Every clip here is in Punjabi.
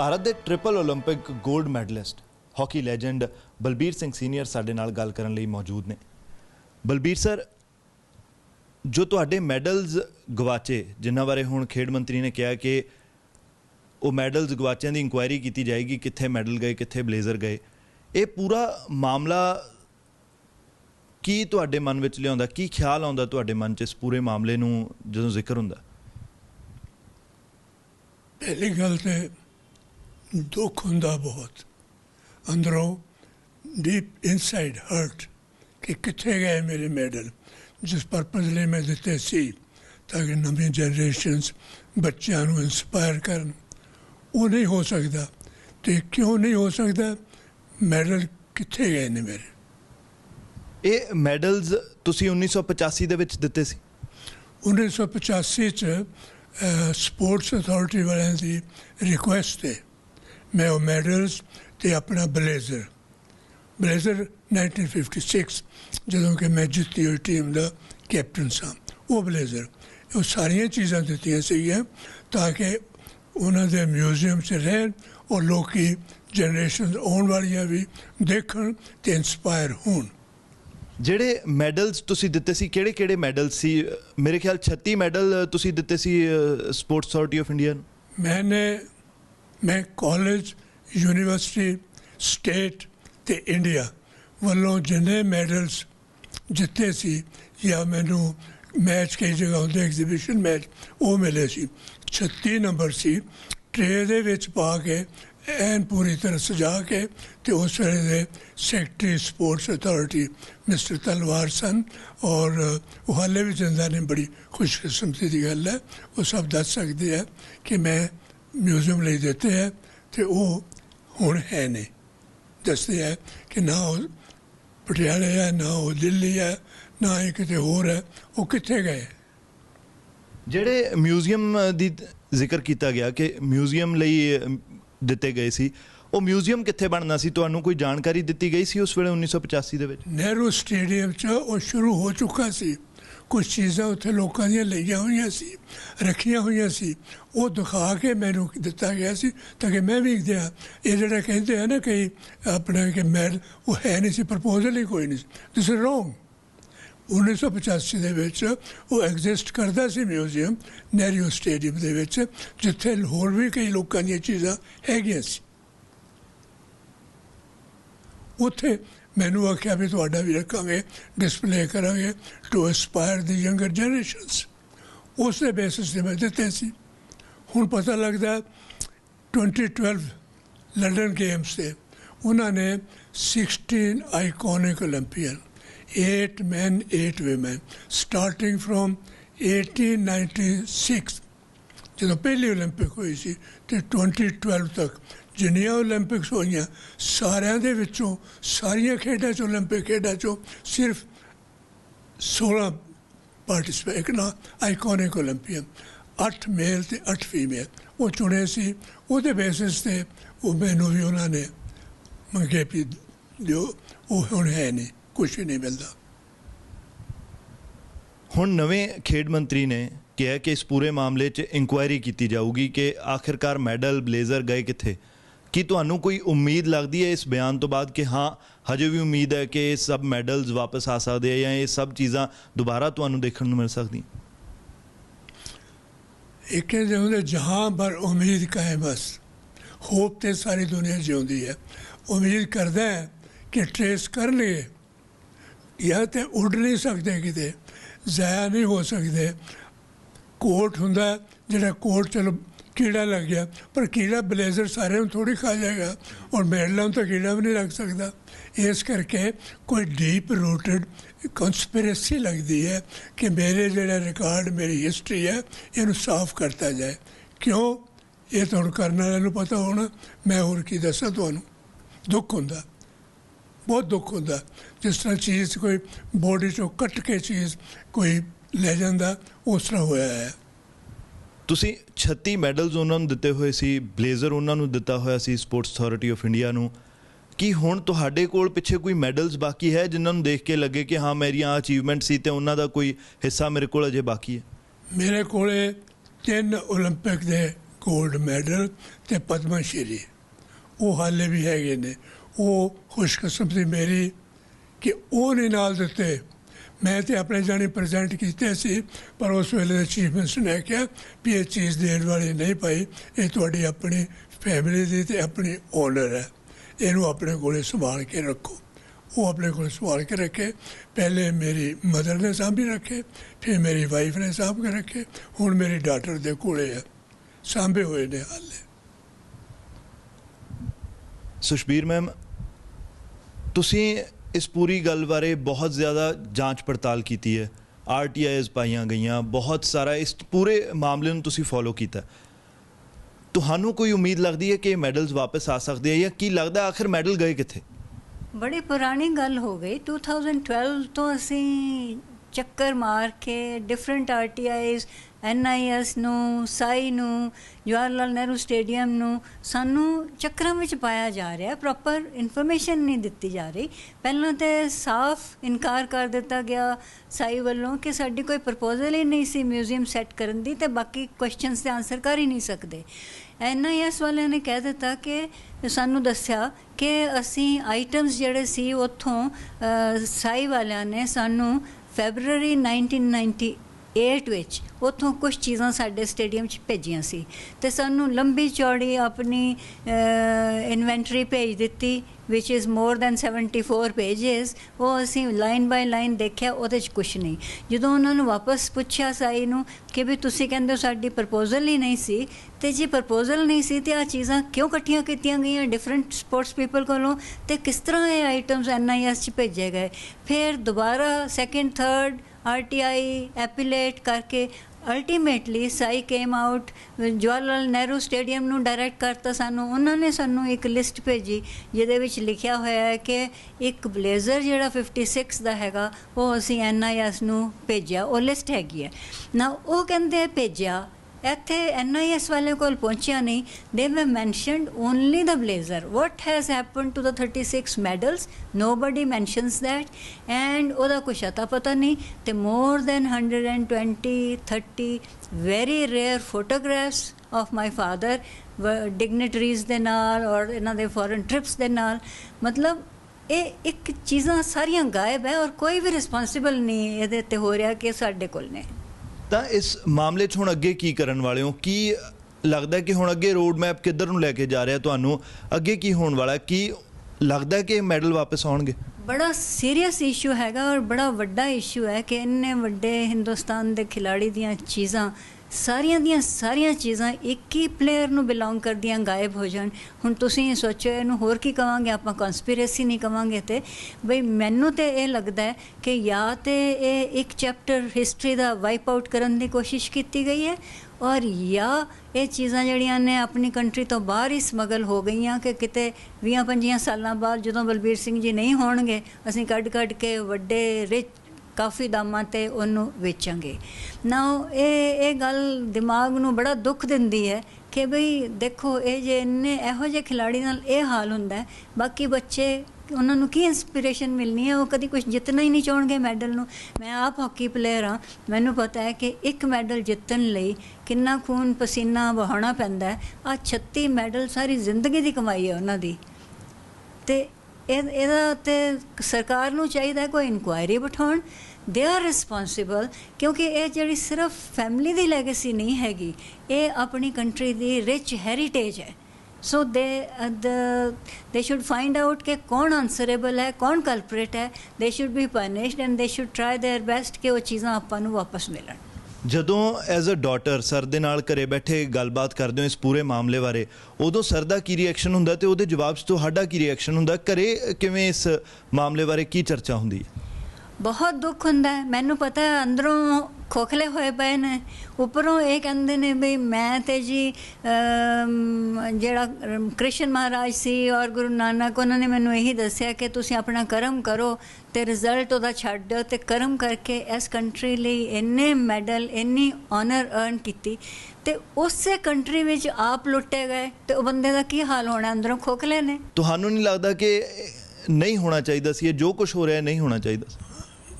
ਭਾਰਤ ਦੇ ਟ੍ਰਿਪਲ 올림픽 골ਡ medallist hockey legend Balbir Singh senior ਸਾਡੇ ਨਾਲ ਗੱਲ ਕਰਨ ਲਈ ਮੌਜੂਦ ਨੇ। ਬਲਬੀਰ ਸਰ ਜੋ ਤੁਹਾਡੇ ਮੈਡਲਸ ਗਵਾਚੇ ਜਿਨ੍ਹਾਂ ਬਾਰੇ ਹੁਣ ਖੇਡ ਮੰਤਰੀ ਨੇ ਕਿਹਾ ਕਿ ਉਹ ਮੈਡਲਸ ਗਵਾਚਿਆਂ ਦੀ ਇਨਕੁਆਇਰੀ ਕੀਤੀ ਜਾਏਗੀ, ਕਿੱਥੇ ਮੈਡਲ ਗਏ, ਕਿੱਥੇ ਬਲੇਜ਼ਰ ਗਏ, ਇਹ ਪੂਰਾ ਮਾਮਲਾ ਕੀ ਤੁਹਾਡੇ ਮਨ ਵਿੱਚ ਲਿਆਉਂਦਾ, ਕੀ ਖਿਆਲ ਆਉਂਦਾ ਤੁਹਾਡੇ ਮਨ 'ਚ ਇਸ ਪੂਰੇ ਮਾਮਲੇ ਨੂੰ ਜਦੋਂ ਜ਼ਿਕਰ ਹੁੰਦਾ? ਪਹਿਲੀ ਗੱਲ ਤੇ ਦੁੱਖ ਹੁੰਦਾ ਬਹੁਤ ਅੰਦਰੋਂ ਡੀਪ ਇਨਸਾਈਡ ਹਰਟ ਕਿ ਕਿੱਥੇ ਗਏ ਮੇਰੇ ਮੈਡਲ ਜਿਸ ਪਰਪਸ ਲਈ ਮੈਂ ਦਿੱਤੇ ਸੀ ਤਾਂ ਕਿ ਨਵੀਂ ਜਨਰੇਸ਼ਨਸ ਬੱਚਿਆਂ ਨੂੰ ਇਨਸਪਾਇਰ ਕਰਨ ਉਹ ਨਹੀਂ ਹੋ ਸਕਦਾ ਤੇ ਕਿਉਂ ਨਹੀਂ ਹੋ ਸਕਦਾ ਮੈਡਲ ਕਿੱਥੇ ਗਏ ਨੇ ਮੇਰੇ ਇਹ ਮੈਡਲਸ ਤੁਸੀਂ 1985 ਦੇ ਵਿੱਚ ਦਿੱਤੇ ਸੀ 1985 ਚ ਸਪੋਰਟਸ ਅਥਾਰਟੀ ਵਾਲਿਆਂ ਦੀ ਰਿਕੁਐਸਟ ਤੇ ਮੈਂ ਉਹ ਮੈਡਲਸ ਤੇ ਆਪਣਾ ਬਲੇਜ਼ਰ ਬਲੇਜ਼ਰ 1956 ਜਦੋਂ ਕਿ ਮੈਂ ਜਿੱਤੀ ਹੋਈ ਟੀਮ ਦਾ ਕੈਪਟਨ ਸਾਂ ਉਹ ਬਲੇਜ਼ਰ ਉਹ ਸਾਰੀਆਂ ਚੀਜ਼ਾਂ ਦਿੱਤੀਆਂ ਸੀਗੀਆਂ ਤਾਂ ਕਿ ਉਹਨਾਂ ਦੇ ਮਿਊਜ਼ੀਅਮ 'ਚ ਰਹਿਣ ਔਰ ਲੋਕੀ ਜਨਰੇਸ਼ਨ ਆਉਣ ਵਾਲੀਆਂ ਵੀ ਦੇਖਣ ਤੇ ਇਨਸਪਾਇਰ ਹੋਣ। ਜਿਹੜੇ ਮੈਡਲਸ ਤੁਸੀਂ ਦਿੱਤੇ ਸੀ ਕਿਹੜੇ ਕਿਹੜੇ ਮੈਡਲ ਸੀ? ਮੇਰੇ ਖਿਆਲ 36 ਮੈਡਲ ਤੁਸੀਂ ਦਿੱਤੇ ਸੀ ਸਪੋਰਟਸ ਅਥਾਰਟੀ ਆਫ ਇੰਡੀਆ ਨੂੰ ਮੈंने ਮੈਂ ਕਾਲਜ ਯੂਨੀਵਰਸਿਟੀ ਸਟੇਟ ਤੇ ਇੰਡੀਆ ਵੱਲੋਂ ਜਿੰਨੇ ਮੈਡਲਸ ਜਿੱਤੇ ਸੀ ਜਾਂ ਮੈਨੂੰ ਮੈਚ ਕਈ ਜਗ੍ਹਾ ਹੁੰਦੇ ਐਗਜ਼ੀਬਿਸ਼ਨ ਮੈਚ ਉਹ ਮਿਲੇ ਸੀ। 36 ਨੰਬਰ ਸੀ। ਟਰੇ ਦੇ ਵਿੱਚ ਪਾ ਕੇ, ਐਨ ਪੂਰੀ ਤਰ੍ਹਾਂ ਸਜਾ ਕੇ ਤੇ ਉਸ ਵੇਲੇ ਦੇ secretary sports authority mister Talwar ਸਨ ਔਰ ਉਹ ਹਾਲੇ ਵੀ ਜਿੰਦਾ ਨੇ, ਬੜੀ ਖੁਸ਼ਕਿਸਮਤੀ ਦੀ ਗੱਲ ਹੈ। ਉਹ ਸਭ ਦੱਸ ਸਕਦੇ ਆ ਕਿ ਮੈਂ ਮਿਊਜ਼ੀਅਮ ਲਈ ਦਿੱਤੇ ਹੈ ਤੇ ਉਹ ਹੁਣ ਹੈ ਨਹੀਂ। ਦੱਸਦੇ ਹੈ ਕਿ ਨਾ ਉਹ ਪਟਿਆਲੇ ਹੈ ਨਾ ਉਹ ਦਿੱਲੀ ਹੈ ਨਾ ਹੀ ਕਿਤੇ ਹੋਰ ਹੈ ਉਹ ਕਿੱਥੇ ਗਏ? ਜਿਹੜੇ ਮਿਊਜ਼ੀਅਮ ਦੀ ਜ਼ਿਕਰ ਕੀਤਾ ਗਿਆ ਕਿ ਮਿਊਜ਼ੀਅਮ ਲਈ ਦਿੱਤੇ ਗਏ ਸੀ ਉਹ ਮਿਊਜ਼ੀਅਮ ਕਿੱਥੇ ਬਣਨਾ ਸੀ? ਤੁਹਾਨੂੰ ਕੋਈ ਜਾਣਕਾਰੀ ਦਿੱਤੀ ਗਈ ਸੀ ਉਸ ਵੇਲੇ 1985 ਦੇ ਵਿੱਚ? ਨਹਿਰੂ ਸਟੇਡੀਅਮ 'ਚ ਉਹ ਸ਼ੁਰੂ ਹੋ ਚੁੱਕਾ ਸੀ। ਕੁਝ ਚੀਜ਼ਾਂ ਉੱਥੇ ਲੋਕਾਂ ਦੀਆਂ ਲਈਆਂ ਹੋਈਆਂ ਸੀ, ਰੱਖੀਆਂ ਹੋਈਆਂ ਸੀ। ਉਹ ਦਿਖਾ ਕੇ ਮੈਨੂੰ ਦਿੱਤਾ ਗਿਆ ਸੀ ਤਾਂ ਕਿ ਮੈਂ ਵੀ ਦਿਆਂ ਇਹ ਜਿਹੜਾ ਕਹਿੰਦੇ ਆ ਨਾ ਕਿ ਆਪਣਾ ਕਿ ਮੈਂ ਉਹ ਹੈ ਨਹੀਂ ਸੀ ਪ੍ਰਪੋਜ਼ਲ ਹੀ ਕੋਈ ਨਹੀਂ ਦਿਸ ਇਜ਼ ਰੋਂਗ 1985 ਦੇ ਵਿੱਚ ਉਹ ਐਗਜ਼ਿਸਟ ਕਰਦਾ ਸੀ ਮਿਊਜ਼ੀਅਮ ਨਹਿਰੂ ਸਟੇਡੀਅਮ ਦੇ ਵਿੱਚ, ਜਿੱਥੇ ਹੋਰ ਵੀ ਕਈ ਲੋਕਾਂ ਦੀਆਂ ਚੀਜ਼ਾਂ ਹੈਗੀਆਂ ਸੀ। ਉੱਥੇ ਮੈਨੂੰ ਆਖਿਆ ਵੀ ਤੁਹਾਡਾ ਵੀ ਰੱਖਾਂਗੇ ਡਿਸਪਲੇ ਕਰਾਂਗੇ to inspire the younger generations ਉਸ ਦੇ ਬੇਸਿਸ ਤੇ ਮੈਂ ਦਿੱਤੇ ਸੀ ਹੁਣ ਪਤਾ ਲੱਗਦਾ 2012 ਲੰਡਨ ਗੇਮਸ ਤੇ ਉਹਨਾਂ ਨੇ 16 ਆਈਕੋਨਿਕ 올림픽ੀਅਨ 8 men 8 women starting from 1896 ਜਦੋਂ ਪਹਿਲੀ 올림픽 ਹੋਈ ਸੀ ਤੇ 2012 ਤੱਕ ਜਿੰਨੀਆਂ 올림픽ਸ ਹੋਈਆਂ, ਸਾਰਿਆਂ ਦੇ ਵਿੱਚੋਂ, ਸਾਰੀਆਂ ਖੇਡਾਂ 'ਚ 올림픽 ਖੇਡਾਂ 'ਚੋਂ ਸਿਰਫ 16 ਪਾਰਟਿਸਪੈਂਟ ਇੱਕ ਨਾ ਆਈਕੋਨਿਕ 올림ਪੀਅਨ ਅੱਠ ਮੇਲ ਤੇ ਅੱਠ ਫੀਮੇਲ ਉਹ ਚੁਣੇ ਸੀ। ਉਹਦੇ ਬੇਸਿਸ ਤੇ ਉਹ ਮੈਨੂੰ ਵੀ ਉਹਨਾਂ ਨੇ ਮੰਗੇ ਵੀ ਦਿਓ, ਉਹ ਹੁਣ ਹੈ ਨਹੀਂ ਕੁਝ ਨਹੀਂ ਮਿਲਦਾ। ਹੁਣ ਨਵੇਂ ਖੇਡ ਮੰਤਰੀ ਨੇ ਕਿਹਾ ਕਿ ਇਸ ਪੂਰੇ ਮਾਮਲੇ 'ਚ ਇਨਕੁਆਇਰੀ ਕੀਤੀ ਜਾਊਗੀ ਕਿ ਆਖਿਰਕਾਰ ਮੈਡਲ, ਬਲੇਜ਼ਰ ਗਏ ਕਿੱਥੇ? ਕੀ ਤੁਹਾਨੂੰ ਕੋਈ ਉਮੀਦ ਲੱਗਦੀ ਹੈ ਇਸ ਬਿਆਨ ਤੋਂ ਬਾਅਦ ਕਿ ਹਾਂ, ਹਜੇ ਵੀ ਉਮੀਦ ਹੈ ਕਿ ਇਹ ਸਭ ਮੈਡਲਸ ਵਾਪਸ ਆ ਸਕਦੇ ਆ ਜਾਂ ਇਹ ਸਭ ਚੀਜ਼ਾਂ ਦੁਬਾਰਾ ਤੁਹਾਨੂੰ ਦੇਖਣ ਨੂੰ ਮਿਲ ਸਕਦੀਆਂ? ਇੱਕ ਇਹ ਜਹਾਂ ਪਰ ਉਮੀਦ ਕਾਇ ਬਸ। ਹੋਪ ਤੇ ਸਾਰੀ ਦੁਨੀਆ ਜਿਉਂਦੀ ਹੈ। ਉਮੀਦ ਕਰਦਾ ਹੈ ਕਿ ਟ੍ਰੇਸ ਕਰ ਲਈਏ। ਇਹ ਤੇ ਉੱਡ ਨਹੀਂ ਸਕਦੇ ਕਿਤੇ। ਜ਼ਾਇਆ ਨਹੀਂ ਹੋ ਸਕਦੇ। ਕੋਰਟ ਹੁੰਦਾ ਜਿਹੜਾ ਕੋਰਟ, ਚਲੋ ਕੀੜਾ ਲੱਗ ਗਿਆ। ਪਰ ਕੀੜਾ ਬਲੇਜ਼ਰ ਸਾਰਿਆਂ ਨੂੰ ਥੋੜੀ ਖਾ ਜਾਏਗਾ ਔਰ ਮੈਡਲਾਂ ਨੂੰ ਤਾਂ ਕੀੜਾ ਵੀ ਨਹੀਂ ਲੱਗ ਸਕਦਾ। ਇਸ ਕਰਕੇ ਕੋਈ ਡੀਪ ਰੂਟਡ ਕਨਸਪੀਰੇਸੀ ਲੱਗਦੀ ਹੈ ਕਿ ਮੇਰੇ ਜਿਹੜਾ ਰਿਕਾਰਡ ਮੇਰੀ ਹਿਸਟਰੀ ਹੈ, ਇਹਨੂੰ ਸਾਫ਼ ਕਰਤਾ ਜਾਏ। ਕਿਉਂ? ਇਹ ਤੁਹਾਨੂੰ ਕਰਨ ਵਾਲਿਆਂ ਨੂੰ ਪਤਾ ਹੋਣਾ। ਮੈਂ ਹੋਰ ਕੀ ਦੱਸਾਂ ਤੁਹਾਨੂੰ? ਦੁੱਖ ਹੁੰਦਾ। ਬਹੁਤ ਦੁੱਖ ਹੁੰਦਾ। ਜਿਸ ਤਰ੍ਹਾਂ ਚੀਜ਼ ਕੋਈ ਬੋਡੀ ਚੋਂ ਕੱਟ ਕੇ ਚੀਜ਼ ਕੋਈ ਲੈ ਜਾਂਦਾ, ਉਸ ਤਰ੍ਹਾਂ ਹੋਇਆ ਹੈ। ਤੁਸੀਂ 36 ਮੈਡਲਸ ਉਹਨਾਂ ਨੂੰ ਦਿੱਤੇ ਹੋਏ ਸੀ, ਬਲੇਜ਼ਰ ਉਹਨਾਂ ਨੂੰ ਦਿੱਤਾ ਹੋਇਆ ਸੀ, ਸਪੋਰਟਸ ਅਥਾਰਟੀ ਆਫ ਇੰਡੀਆ ਨੂੰ। ਕੀ ਹੁਣ ਤੁਹਾਡੇ ਕੋਲ ਪਿੱਛੇ ਕੋਈ ਮੈਡਲਸ ਬਾਕੀ ਹੈ ਜਿਨ੍ਹਾਂ ਨੂੰ ਦੇਖ ਕੇ ਲੱਗੇ ਕਿ ਹਾਂ, ਮੇਰੀਆਂ ਅਚੀਵਮੈਂਟ ਸੀ ਤੇ ਉਹਨਾਂ ਦਾ ਕੋਈ ਹਿੱਸਾ ਮੇਰੇ ਕੋਲ ਅਜੇ ਬਾਕੀ ਹੈ? ਮੇਰੇ ਕੋਲੇ ਤਿੰਨ 올림픽 ਦੇ 골ਡ ਮੈਡਲ ਤੇ ਪਦਮ ਸ਼੍ਰੀ ਉਹ ਹਾਲੇ ਵੀ ਹੈਗੇ ਨੇ। ਉਹ ਖੁਸ਼ਕਿਸਮਤੀ ਮੇਰੀ ਕਿ ਉਹਨੇ ਨਾਲ ਦਿੱਤੇ ਮੈਂ ਤੇ ਆਪਣੇ ਜਾਣੇ ਪ੍ਰੈਜ਼ੈਂਟ ਕੀਤੇ ਸੀ, ਪਰ ਉਸ ਵੇਲੇ ਦੇ ਚੀਫ ਮਿਨਿਸਟਰ ਨੇ ਕਿਹਾ ਵੀ ਇਹ ਚੀਜ਼ ਦੇਣ ਵਾਲੀ ਨਹੀਂ ਭਾਈ, ਇਹ ਤੁਹਾਡੀ ਆਪਣੀ ਫੈਮਿਲੀ ਦੀ ਤੇ ਆਪਣੀ ਓਨਰ ਹੈ। ਇਹਨੂੰ ਆਪਣੇ ਕੋਲੇ ਸੰਭਾਲ ਕੇ ਰੱਖੋ। ਉਹ ਆਪਣੇ ਕੋਲ ਸੰਭਾਲ ਕੇ ਰੱਖੇ। ਪਹਿਲੇ ਮੇਰੀ ਮਦਰ ਨੇ ਸਾਂਭੀ ਰੱਖੇ, ਫਿਰ ਮੇਰੀ ਵਾਈਫ ਨੇ ਸਾਂਭ ਕੇ ਰੱਖੇ। ਹੁਣ ਮੇਰੀ ਡਾਟਰ ਦੇ ਕੋਲੇ ਹੈ। ਸਾਂਭੇ ਹੋਏ ਨੇ ਹਾਲੇ। ਸੁਸ਼ਬੀਰ ਮੈਮ, ਤੁਸੀਂ ਇਸ ਪੂਰੀ ਗੱਲ ਬਾਰੇ ਬਹੁਤ ਜ਼ਿਆਦਾ ਜਾਂਚ ਪੜਤਾਲ ਕੀਤੀ ਹੈ। ਆਰਟੀਆਈਜ਼ ਪਾਈਆਂ ਗਈਆਂ, ਬਹੁਤ ਸਾਰਾ ਇਸ ਪੂਰੇ ਮਾਮਲੇ ਨੂੰ ਤੁਸੀਂ ਫੋਲੋ ਕੀਤਾ। ਤੁਹਾਨੂੰ ਕੋਈ ਉਮੀਦ ਲੱਗਦੀ ਹੈ ਕਿ ਇਹ ਮੈਡਲਸ ਵਾਪਸ ਆ ਸਕਦੇ ਆ ਜਾਂ ਕੀ ਲੱਗਦਾ ਆਖਿਰ ਮੈਡਲ ਗਏ ਕਿੱਥੇ? ਬੜੀ ਪੁਰਾਣੀ ਗੱਲ ਹੋ ਗਈ। 2012 ਤੋਂ ਅਸੀਂ ਚੱਕਰ ਮਾਰ ਕੇ ਡਿਫਰੈਂਟ ਆਰਟੀਆਈਜ਼ ਐਨਆਈਐਸ ਨੂੰ ਸਾਈ ਨੂੰ ਜਵਾਹਰ ਲਾਲ ਨਹਿਰੂ ਸਟੇਡੀਅਮ ਨੂੰ ਸਾਨੂੰ ਚੱਕਰਾਂ ਵਿੱਚ ਪਾਇਆ ਜਾ ਰਿਹਾ ਪ੍ਰੋਪਰ ਇਨਫੋਰਮੇਸ਼ਨ ਨਹੀਂ ਦਿੱਤੀ ਜਾ ਰਹੀ। ਪਹਿਲਾਂ ਤੇ ਸਾਫ਼ ਇਨਕਾਰ ਕਰ ਦਿੱਤਾ ਗਿਆ ਸਾਈ ਵੱਲੋਂ ਕਿ ਸਾਡੀ ਕੋਈ ਪ੍ਰਪੋਜ਼ਲ ਹੀ ਨਹੀਂ ਸੀ ਮਿਊਜ਼ੀਅਮ ਸੈੱਟ ਕਰਨ ਦੀ ਤੇ ਬਾਕੀ ਕੁਐਸਚਨਸ ਦੇ ਆਨਸਰ ਕਰ ਹੀ ਨਹੀਂ ਸਕਦੇ। ਐਨਆਈਐਸ ਵਾਲਿਆਂ ਨੇ ਕਹਿ ਦਿੱਤਾ ਕਿ ਸਾਨੂੰ ਦੱਸਿਆ ਕਿ ਅਸੀਂ ਆਈਟਮਸ ਜਿਹੜੇ ਸੀ ਉੱਥੋਂ ਸਾਈ ਵਾਲਿਆਂ ਨੇ ਸਾਨੂੰ ਫੈਬਰੂਅਰੀ 1998 ਵਿੱਚ ਉੱਥੋਂ ਕੁਝ ਚੀਜ਼ਾਂ ਸਾਡੇ ਸਟੇਡੀਅਮ 'ਚ ਭੇਜੀਆਂ ਸੀ। ਤੇ ਸਾਨੂੰ ਲੰਬੀ ਚੌੜੀ ਆਪਣੀ ਇਨਵੈਂਟਰੀ ਭੇਜ ਦਿੱਤੀ। Which is more than 74 pages, ਉਹ ਅਸੀਂ ਲਾਈਨ ਬਾਈ ਲਾਈਨ ਦੇਖਿਆ, ਉਹਦੇ 'ਚ ਕੁਝ ਨਹੀਂ। ਜਦੋਂ ਉਹਨਾਂ ਨੂੰ ਵਾਪਸ ਪੁੱਛਿਆ ਸਾਈ ਨੂੰ ਕਿ ਵੀ ਤੁਸੀਂ ਕਹਿੰਦੇ ਹੋ ਸਾਡੀ ਪ੍ਰਪੋਜ਼ਲ ਹੀ ਨਹੀਂ ਸੀ, ਤੇ ਜੇ ਪ੍ਰਪੋਜ਼ਲ ਨਹੀਂ ਸੀ ਤੇ ਆ ਚੀਜ਼ਾਂ ਕਿਉਂ ਇਕੱਠੀਆਂ ਕੀਤੀਆਂ ਗਈਆਂ ਡਿਫਰੈਂਟ ਸਪੋਰਟਸ ਪੀਪਲ ਕੋਲੋਂ, ਤੇ ਕਿਸ ਤਰ੍ਹਾਂ ਇਹ ਆਈਟਮਸ ਐਨਆਈਐਸ 'ਚ ਭੇਜੇ ਗਏ? ਫਿਰ ਦੁਬਾਰਾ ਸੈਕੰਡ ਥਰਡ ਆਰਟੀਆਈ ਐਪੀਲੇਟ ਕਰਕੇ ultimately SAI came out Jawahar Lal Nehru stadium ਨੂੰ ਡਾਇਰੈਕਟ ਕਰਤਾ ਸਾਨੂੰ। ਉਹਨਾਂ ਨੇ ਸਾਨੂੰ ਇੱਕ ਲਿਸਟ ਭੇਜੀ, ਜਿਹਦੇ ਵਿੱਚ ਲਿਖਿਆ ਹੋਇਆ ਹੈ ਕਿ ਇੱਕ ਬਲੇਜ਼ਰ ਜਿਹੜਾ 56 ਦਾ ਹੈਗਾ, ਉਹ ਅਸੀਂ ਐਨਆਈਐਸ ਨੂੰ ਭੇਜਿਆ। ਉਹ ਲਿਸਟ ਹੈਗੀ ਹੈ। ਨਾ ਉਹ ਕਹਿੰਦੇ ਭੇਜਿਆ ਇੱਥੇ ਐਨਆਈਐਸ ਵਾਲੇ ਕੋਲ ਪਹੁੰਚਿਆ ਨਹੀਂ। ਦੇ ਮੈਂ mentioned only the blazer what has happened to the 36 medals nobody mentions that and ਉਹਦਾ ਕੁਛ ਅਤਾ ਪਤਾ ਨਹੀਂ। ਤੇ more than 120 30 very rare photographs of my father dignitaries ਦੇ ਨਾਲ ਔਰ ਇਹਨਾਂ ਦੇ ਫੋਰਨ ਟ੍ਰਿਪਸ ਦੇ ਨਾਲ। ਮਤਲਬ ਇਹ ਇੱਕ ਚੀਜ਼ਾਂ ਸਾਰੀਆਂ ਗਾਇਬ ਹੈ ਔਰ ਕੋਈ ਵੀ ਰਿਸਪੌਂਸਿਬਲ ਨਹੀਂ ਇਹਦੇ ਤੇ ਹੋ ਰਿਹਾ ਕਿ ਸਾਡੇ ਕੋਲ ਨੇ। ਤਾਂ ਇਸ ਮਾਮਲੇ 'ਚ ਹੁਣ ਅੱਗੇ ਕੀ ਕਰਨ ਵਾਲੇ ਹੋ? ਕੀ ਲੱਗਦਾ ਕਿ ਹੁਣ ਅੱਗੇ ਰੋਡ ਮੈਪ ਕਿੱਧਰ ਨੂੰ ਲੈ ਕੇ ਜਾ ਰਿਹਾ ਤੁਹਾਨੂੰ? ਅੱਗੇ ਕੀ ਹੋਣ ਵਾਲਾ ਕੀ ਲੱਗਦਾ ਕਿ ਮੈਡਲ ਵਾਪਸ ਆਉਣਗੇ? ਬੜਾ ਸੀਰੀਅਸ ਇਸ਼ੂ ਹੈਗਾ ਔਰ ਬੜਾ ਵੱਡਾ ਇਸ਼ੂ ਹੈ ਕਿ ਇੰਨੇ ਵੱਡੇ ਹਿੰਦੁਸਤਾਨ ਦੇ ਖਿਲਾੜੀ ਦੀਆਂ ਚੀਜ਼ਾਂ ਸਾਰੀਆਂ ਦੀਆਂ ਸਾਰੀਆਂ ਚੀਜ਼ਾਂ ਇੱਕ ਹੀ ਪਲੇਅਰ ਨੂੰ ਬਿਲੋਂਗ ਕਰਦੀਆਂ, ਗਾਇਬ ਹੋ ਜਾਣ। ਹੁਣ ਤੁਸੀਂ ਸੋਚੋ, ਇਹਨੂੰ ਹੋਰ ਕੀ ਕਵਾਂਗੇ? ਆਪਾਂ ਕਨਸਪੀਰੇਸੀ ਨਹੀਂ ਕਵਾਂਗੇ ਤੇ। ਬਈ ਮੈਨੂੰ ਤੇ ਇਹ ਲੱਗਦਾ ਹੈ ਕਿ ਜਾਂ ਤੇ ਇਹ ਇੱਕ ਚੈਪਟਰ ਹਿਸਟਰੀ ਦਾ ਵਾਈਪ ਆਊਟ ਕਰਨ ਦੀ ਕੋਸ਼ਿਸ਼ ਕੀਤੀ ਗਈ ਹੈ ਔਰ ਜਾਂ ਇਹ ਚੀਜ਼ਾਂ ਜਿਹੜੀਆਂ ਨੇ ਆਪਣੀ ਕੰਟਰੀ ਤੋਂ ਬਾਹਰ ਹੀ ਸਮਗਲ ਹੋ ਗਈਆਂ ਕਿ ਕਿਤੇ 20-25 ਸਾਲਾਂ ਬਾਅਦ ਜਦੋਂ ਬਲਬੀਰ ਸਿੰਘ ਜੀ ਨਹੀਂ ਹੋਣਗੇ, ਅਸੀਂ ਕੱਢ-ਕੱਢ ਕੇ ਵੱਡੇ ਰਿਚ ਕਾਫੀ ਦਾਮਾਂ ਤੇ ਉਹਨੂੰ ਵੇਚਾਂਗੇ। ਨਾ ਇਹ ਇਹ ਗੱਲ ਦਿਮਾਗ ਨੂੰ ਬੜਾ ਦੁੱਖ ਦਿੰਦੀ ਹੈ ਕਿ ਬਈ ਦੇਖੋ, ਇਹ ਜੇ ਇੰਨੇ ਇਹੋ ਜਿਹੇ ਖਿਲਾੜੀ ਨਾਲ ਇਹ ਹਾਲ ਹੁੰਦਾ ਬਾਕੀ ਬੱਚੇ ਉਹਨਾਂ ਨੂੰ ਕੀ ਇਨਸਪੀਰੇਸ਼ਨ ਮਿਲਣੀ ਹੈ? ਉਹ ਕਦੀ ਕੁਝ ਜਿੱਤਣਾ ਹੀ ਨਹੀਂ ਚਾਹਣਗੇ ਮੈਡਲ ਨੂੰ। ਮੈਂ ਆਪ ਹਾਕੀ ਪਲੇਅਰ ਹਾਂ। ਮੈਨੂੰ ਪਤਾ ਹੈ ਕਿ ਇੱਕ ਮੈਡਲ ਜਿੱਤਣ ਲਈ ਕਿੰਨਾ ਖੂਨ ਪਸੀਨਾ ਵਹਾਉਣਾ ਪੈਂਦਾ ਹੈ। ਆ 36 ਮੈਡਲ ਸਾਰੀ ਜ਼ਿੰਦਗੀ ਦੀ ਕਮਾਈ ਹੈ ਉਹਨਾਂ ਦੀ। ਤੇ ਇਹ ਇਹਦਾ ਤੇ ਸਰਕਾਰ ਨੂੰ ਚਾਹੀਦਾ ਹੈ ਕੋਈ ਇਨਕੁਆਇਰੀ ਬਿਠਾਉਣ ਦੇ ਆਰ ਰਿਸਪੌਂਸਿਬਲ ਕਿਉਂਕਿ ਇਹ ਜਿਹੜੀ ਸਿਰਫ ਫੈਮਿਲੀ ਦੀ ਲੈਗੇਸੀ ਨਹੀਂ ਹੈਗੀ ਇਹ ਆਪਣੀ ਕੰਟਰੀ ਦੀ ਰਿਚ ਹੈਰੀਟੇਜ ਹੈ ਸੋ ਦੇ ਦੇ ਸ਼ੁੱਡ ਫਾਈਂਡ ਆਊਟ ਕਿ ਕੌਣ ਆਨਸਰੇਬਲ ਹੈ ਕੌਣ ਕਲਪਰੇਟ ਹੈ they should be punished and they should try their best ਕਿ ਉਹ ਚੀਜ਼ਾਂ ਆਪਾਂ ਨੂੰ ਵਾਪਸ ਮਿਲਣ ਜਦੋਂ ਐਜ਼ ਅ ਡਾਟਰ ਸਰ ਦੇ ਨਾਲ ਘਰੇ ਬੈਠੇ ਗੱਲਬਾਤ ਕਰਦੇ ਹੋ ਇਸ ਪੂਰੇ ਮਾਮਲੇ ਬਾਰੇ, ਉਦੋਂ ਸਰ ਦਾ ਕੀ ਰਿਐਕਸ਼ਨ ਹੁੰਦਾ ਤੇ ਉਹਦੇ ਜਵਾਬ 'ਚ ਤੁਹਾਡਾ ਕੀ ਰਿਐਕਸ਼ਨ ਹੁੰਦਾ? ਘਰੇ ਕਿਵੇਂ ਇਸ ਮਾਮਲੇ ਬਾਰੇ ਕੀ ਚਰਚਾ ਹੁੰਦੀ ਹੈ? ਬਹੁਤ ਦੁੱਖ ਹੁੰਦਾ ਹੈ। ਮੈਨੂੰ ਪਤਾ ਹੈ, ਅੰਦਰੋਂ ਖੋਖਲੇ ਹੋਏ ਪਏ ਨੇ। ਉੱਪਰੋਂ ਇਹ ਕਹਿੰਦੇ ਨੇ ਵੀ ਮੈਂ ਤੇ ਜੀ ਜਿਹੜਾ ਕ੍ਰਿਸ਼ਨ ਮਹਾਰਾਜ ਸੀ ਔਰ ਗੁਰੂ ਨਾਨਕ, ਉਹਨਾਂ ਨੇ ਮੈਨੂੰ ਇਹੀ ਦੱਸਿਆ ਕਿ ਤੁਸੀਂ ਆਪਣਾ ਕਰਮ ਕਰੋ ਤੇ ਰਿਜ਼ਲਟ ਉਹਦਾ ਛੱਡ ਦਿਓ ਤੇ ਕਰਮ ਕਰਕੇ ਇਸ ਕੰਟਰੀ ਲਈ ਇੰਨੇ ਮੈਡਲ ਇੰਨੀ ਆਨਰ ਅਰਨ ਕੀਤੀ ਤੇ ਉਸੇ ਕੰਟਰੀ ਵਿੱਚ ਆਪ ਲੁੱਟੇ ਗਏ ਤੇ ਉਹ ਬੰਦੇ ਦਾ ਕੀ ਹਾਲ ਹੋਣਾ? ਅੰਦਰੋਂ ਖੋਖਲੇ ਨੇ। ਤੁਹਾਨੂੰ ਨਹੀਂ ਲੱਗਦਾ ਕਿ ਨਹੀਂ ਹੋਣਾ ਚਾਹੀਦਾ ਸੀ? ਇਹ ਜੋ ਕੁਝ ਹੋ ਰਿਹਾ ਨਹੀਂ ਹੋਣਾ ਚਾਹੀਦਾ ਸੀ।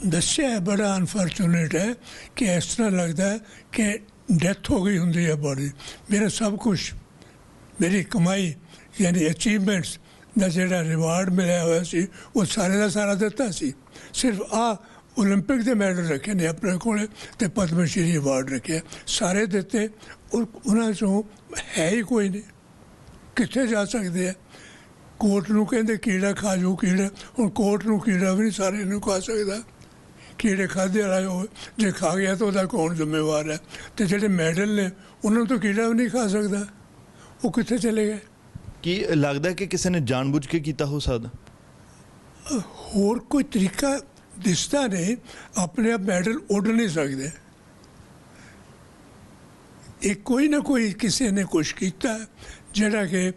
ਦੱਸਿਆ ਹੈ, ਬੜਾ ਅਨਫੋਰਚੂਨੇਟ ਹੈ ਕਿ ਇਸ ਤਰ੍ਹਾਂ ਲੱਗਦਾ ਹੈ ਕਿ ਡੈਥ ਹੋ ਗਈ ਹੁੰਦੀ ਹੈ ਬਾਡੀ ਮੇਰਾ ਸਭ ਕੁਝ ਮੇਰੀ ਕਮਾਈ ਯਾਨੀ ਅਚੀਵਮੈਂਟਸ ਦਾ ਜਿਹੜਾ ਰਿਵਾਰਡ ਮਿਲਿਆ ਹੋਇਆ ਸੀ ਉਹ ਸਾਰੇ ਦਾ ਸਾਰਾ ਦਿੱਤਾ ਸੀ ਸਿਰਫ ਆ 올림픽 ਦੇ ਮੈਡਲ ਰੱਖੇ ਨੇ ਆਪਣੇ ਕੋਲੇ ਤੇ ਪਦਮ ਸ਼੍ਰੀ ਅਵਾਰਡ ਰੱਖਿਆ ਸਾਰੇ ਦਿੱਤੇ ਔਰ ਉਹਨਾਂ ਚੋਂ ਹੈ ਹੀ ਕੋਈ ਨਹੀਂ ਕਿੱਥੇ ਜਾ ਸਕਦੇ ਆ ਕੋਰਟ ਨੂੰ ਕਹਿੰਦੇ ਕੀੜਾ ਖਾ ਜਾਓ ਕੀੜਾ ਹੁਣ ਕੋਰਟ ਨੂੰ ਕੀੜਾ ਵੀ ਨਹੀਂ ਸਾਰੇ ਨੂੰ ਖਾ ਸਕਦਾ ਕੀੜੇ ਖਾਦੇ ਵਾਲਾ ਉਹ ਜੇ ਖਾ ਗਿਆ ਤਾਂ ਉਹਦਾ ਕੌਣ ਜ਼ਿੰਮੇਵਾਰ ਹੈ? ਤੇ ਜਿਹੜੇ ਮੈਡਲ ਨੇ ਉਹਨਾਂ ਨੂੰ ਤਾਂ ਕੀੜਾ ਵੀ ਨਹੀਂ ਖਾ ਸਕਦਾ। ਉਹ ਕਿੱਥੇ ਚਲੇ ਗਏ? ਕੀ ਲੱਗਦਾ ਕਿ ਕਿਸੇ ਨੇ ਜਾਣਬੁੱਝ ਕੇ ਕੀਤਾ ਹੋ ਸਕਦਾ ਹੋਰ ਕੋਈ ਤਰੀਕਾ ਦਿਸਦਾ ਨਹੀਂ ਆਪਣੇ ਆਪ ਮੈਡਲ ਉੱਡ ਨਹੀਂ ਸਕਦੇ। ਇਹ ਕੋਈ ਨਾ ਕੋਈ ਕਿਸੇ ਨੇ ਕੁਛ ਕੀਤਾ ਜਿਹੜਾ ਕਿ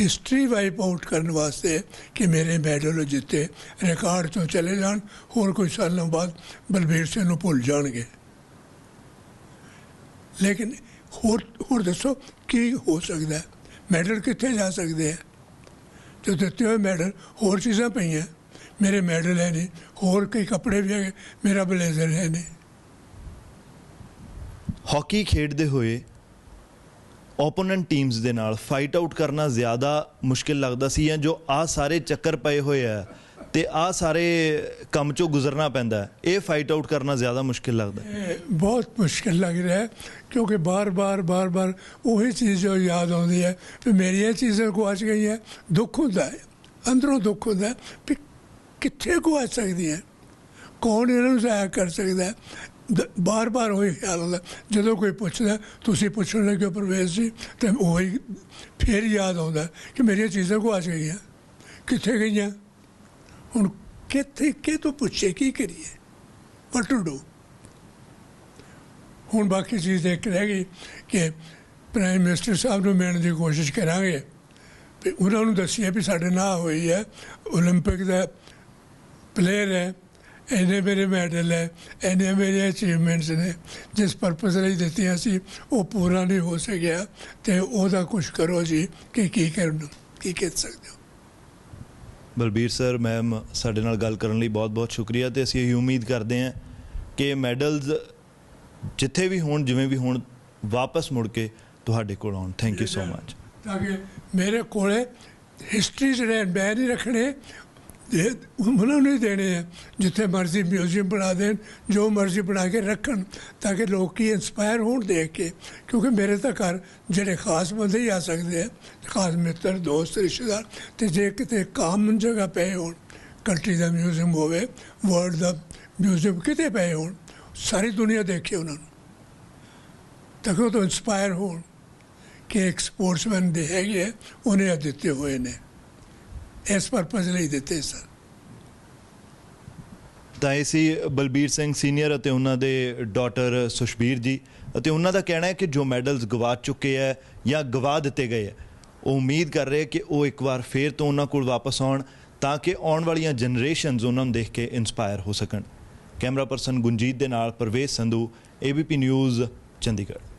ਹਿਸਟਰੀ ਵਾਈਪ ਆਊਟ ਕਰਨ ਵਾਸਤੇ ਕਿ ਮੇਰੇ ਮੈਡਲ ਜਿੱਤੇ ਰਿਕਾਰਡ ਤੋਂ ਚਲੇ ਜਾਣ, ਹੋਰ ਕੁਝ ਸਾਲਾਂ ਬਾਅਦ ਬਲਬੀਰ ਸਿੰਘ ਨੂੰ ਭੁੱਲ ਜਾਣਗੇ। ਲੇਕਿਨ ਹੋਰ ਹੋਰ ਦੱਸੋ, ਕੀ ਹੋ ਸਕਦਾ ਮੈਡਲ ਕਿੱਥੇ ਜਾ ਸਕਦੇ ਆ ਜੋ ਦਿੱਤੇ ਹੋਏ ਮੈਡਲ ਹੋਰ ਚੀਜ਼ਾਂ ਪਈਆਂ। ਮੇਰੇ ਮੈਡਲ ਹੈ ਨਹੀਂ, ਹੋਰ ਕਈ ਕੱਪੜੇ ਵੀ ਹੈਗੇ, ਮੇਰਾ ਬਲੇਜ਼ਰ ਹੈ ਨਹੀਂ। ਹਾਕੀ ਖੇਡਦੇ ਹੋਏ ਓਪੋਨੈਂਟ ਟੀਮਸ ਦੇ ਨਾਲ ਫਾਈਟ ਆਊਟ ਕਰਨਾ ਜ਼ਿਆਦਾ ਮੁਸ਼ਕਿਲ ਲੱਗਦਾ ਸੀ ਜਾਂ ਜੋ ਆ ਸਾਰੇ ਚੱਕਰ ਪਏ ਹੋਏ ਆ ਤੇ ਆ ਸਾਰੇ ਕੰਮ ਚੋਂ ਗੁਜ਼ਰਨਾ ਪੈਂਦਾ ਇਹ ਫਾਈਟ ਆਊਟ ਕਰਨਾ ਜ਼ਿਆਦਾ ਮੁਸ਼ਕਿਲ ਲੱਗਦਾ ਬਹੁਤ ਮੁਸ਼ਕਿਲ ਲੱਗ ਰਿਹਾ ਹੈ, ਕਿਉਂਕਿ ਬਾਰ-ਬਾਰ ਬਾਰ-ਬਾਰ ਉਹੀ ਚੀਜ਼ ਜੋ ਯਾਦ ਆਉਂਦੀ ਹੈ ਵੀ ਮੇਰੀਆਂ ਚੀਜ਼ਾਂ ਗੁਆਚ ਗਈ ਹੈ ਦੁੱਖ ਹੁੰਦਾ ਹੈ, ਅੰਦਰੋਂ ਦੁੱਖ ਹੁੰਦਾ ਹੈ ਵੀ ਕਿੱਥੇ ਗੁਆਚ ਸਕਦੀ ਹੈ ਕੌਣ ਇਹਨਾਂ ਨੂੰ ਜ਼ਾਇਆ ਕਰ ਸਕਦਾ ਹੈ ਬਾਰ-ਬਾਰ ਉਹੀ ਖਿਆਲ ਹੁੰਦਾ ਜਦੋਂ ਕੋਈ ਪੁੱਛਦਾ ਤੁਸੀਂ ਪੁੱਛਣ ਲੱਗੇ ਹੋ ਪ੍ਰਵੇਸ਼ ਜੀ ਤੇ ਉਹੀ ਫੇਰ ਯਾਦ ਆਉਂਦਾ ਕਿ ਮੇਰੀਆਂ ਚੀਜ਼ਾਂ ਗੁਆਚ ਗਈਆਂ ਕਿੱਥੇ ਗਈਆਂ ਹੁਣ ਕਿੱਥੇ ਕਿ ਤੋਂ ਪੁੱਛੇ ਕੀ ਕਰੀਏ ਵਟ ਟੂ ਡੂ ਹੁਣ ਬਾਕੀ ਚੀਜ਼ ਇੱਕ ਰਹਿ ਗਈ ਕਿ ਪ੍ਰਾਈਮ ਮਿਨਿਸਟਰ ਸਾਹਿਬ ਨੂੰ ਮਿਲਣ ਦੀ ਕੋਸ਼ਿਸ਼ ਕਰਾਂਗੇ ਵੀ ਉਹਨਾਂ ਨੂੰ ਦੱਸੀਏ ਵੀ ਸਾਡੇ ਨਾਲ ਹੋਈ ਹੈ 올림픽 ਦਾ ਪਲੇਅਰ ਹੈ ਇਹਨੇ ਮੇਰੇ ਮੈਡਲ ਹੈ ਇਹਨੇ ਮੇਰੇ ਅਚੀਵਮੈਂਟਸ ਨੇ। ਜਿਸ ਪਰਪਸ ਲਈ ਦਿੱਤੀਆਂ ਸੀ ਉਹ ਪੂਰਾ ਨਹੀਂ ਹੋ ਸਕਿਆ। ਤੇ ਉਹਦਾ ਕੁਝ ਕਰੋ ਜੀ ਕਿ ਕੀ ਕਰਨ ਕੀ ਕਹਿ ਸਕਦੇ ਹੋ? ਬਲਬੀਰ ਸਰ ਮੈਮ ਸਾਡੇ ਨਾਲ ਗੱਲ ਕਰਨ ਲਈ ਬਹੁਤ-ਬਹੁਤ ਸ਼ੁਕਰੀਆ ਤੇ ਅਸੀਂ ਇਹ ਉਮੀਦ ਕਰਦੇ ਹਾਂ ਕਿ ਮੈਡਲਸ ਜਿੱਥੇ ਵੀ ਹੋਣ ਜਿਵੇਂ ਵੀ ਹੋਣ ਵਾਪਸ ਮੁੜ ਕੇ ਤੁਹਾਡੇ ਕੋਲ ਆਉਣ। ਥੈਂਕ ਯੂ ਸੋ ਮਚ ਤਾਂ ਕਿ ਮੇਰੇ ਕੋਲੇ ਹਿਸਟਰੀ ਜਿਹੜੇ ਮੈਂ ਨਹੀਂ ਰੱਖਣੇ ਇਹ ਉਹਨਾਂ ਨੂੰ ਹੀ ਦੇਣੇ ਆ ਜਿੱਥੇ ਮਰਜ਼ੀ ਮਿਊਜ਼ੀਅਮ ਬਣਾ ਦੇਣ ਜੋ ਮਰਜ਼ੀ ਬਣਾ ਕੇ ਰੱਖਣ ਤਾਂ ਕਿ ਲੋਕ ਹੀ ਇਨਸਪਾਇਰ ਹੋਣ ਦੇਖ ਕੇ ਕਿਉਂਕਿ ਮੇਰੇ ਤਾਂ ਘਰ ਜਿਹੜੇ ਖਾਸ ਬੰਦੇ ਹੀ ਆ ਸਕਦੇ ਆ ਖਾਸ ਮਿੱਤਰ ਦੋਸਤ ਰਿਸ਼ਤੇਦਾਰ ਤੇ ਜੇ ਕਿਤੇ ਕਾਮਨ ਜਗ੍ਹਾ ਪਏ ਹੋਣ ਕੰਟਰੀ ਦਾ ਮਿਊਜ਼ੀਅਮ ਹੋਵੇ ਵਰਲਡ ਦਾ ਮਿਊਜ਼ੀਅਮ ਕਿਤੇ ਪਏ ਹੋਣ ਸਾਰੀ ਦੁਨੀਆ ਦੇਖੇ ਉਹਨਾਂ ਨੂੰ ਤਾਂ ਕਿ ਉਹ ਤੋਂ ਇਨਸਪਾਇਰ ਹੋਣ ਕਿ ਇੱਕ ਸਪੋਰਟਸਮੈਨ ਦੇ ਹੈਗੇ ਆ, ਉਹਨੇ ਇਹ ਦਿੱਤੇ ਹੋਏ ਨੇ ਇਸ ਪਰਪਸ ਲਈ ਦਿੱਤੇ ਸਨ। ਤਾਂ ਇਹ ਸੀ ਬਲਬੀਰ ਸਿੰਘ ਸੀਨੀਅਰ ਅਤੇ ਉਹਨਾਂ ਦੇ ਡਾਟਰ ਸੁਸ਼ਬੀਰ ਜੀ। ਅਤੇ ਉਹਨਾਂ ਦਾ ਕਹਿਣਾ ਹੈ ਕਿ ਜੋ ਮੈਡਲਸ ਗਵਾ ਚੁੱਕੇ ਹੈ ਜਾਂ ਗਵਾ ਦਿੱਤੇ ਗਏ ਹੈ, ਉਹ ਉਮੀਦ ਕਰ ਰਹੇ ਕਿ ਉਹ ਇੱਕ ਵਾਰ ਫੇਰ ਤੋਂ ਉਹਨਾਂ ਕੋਲ ਵਾਪਸ ਆਉਣ ਤਾਂ ਕਿ ਆਉਣ ਵਾਲੀਆਂ ਜਨਰੇਸ਼ਨਸ ਉਹਨਾਂ ਨੂੰ ਦੇਖ ਕੇ ਇਨਸਪਾਇਰ ਹੋ ਸਕਣ। ਕੈਮਰਾ ਪਰਸਨ ਗੁੰਜੀਤ ਦੇ ਨਾਲ ਪ੍ਰਵੇਸ਼ ਸੰਧੂ ABP ਨਿਊਜ਼, ਚੰਡੀਗੜ੍ਹ।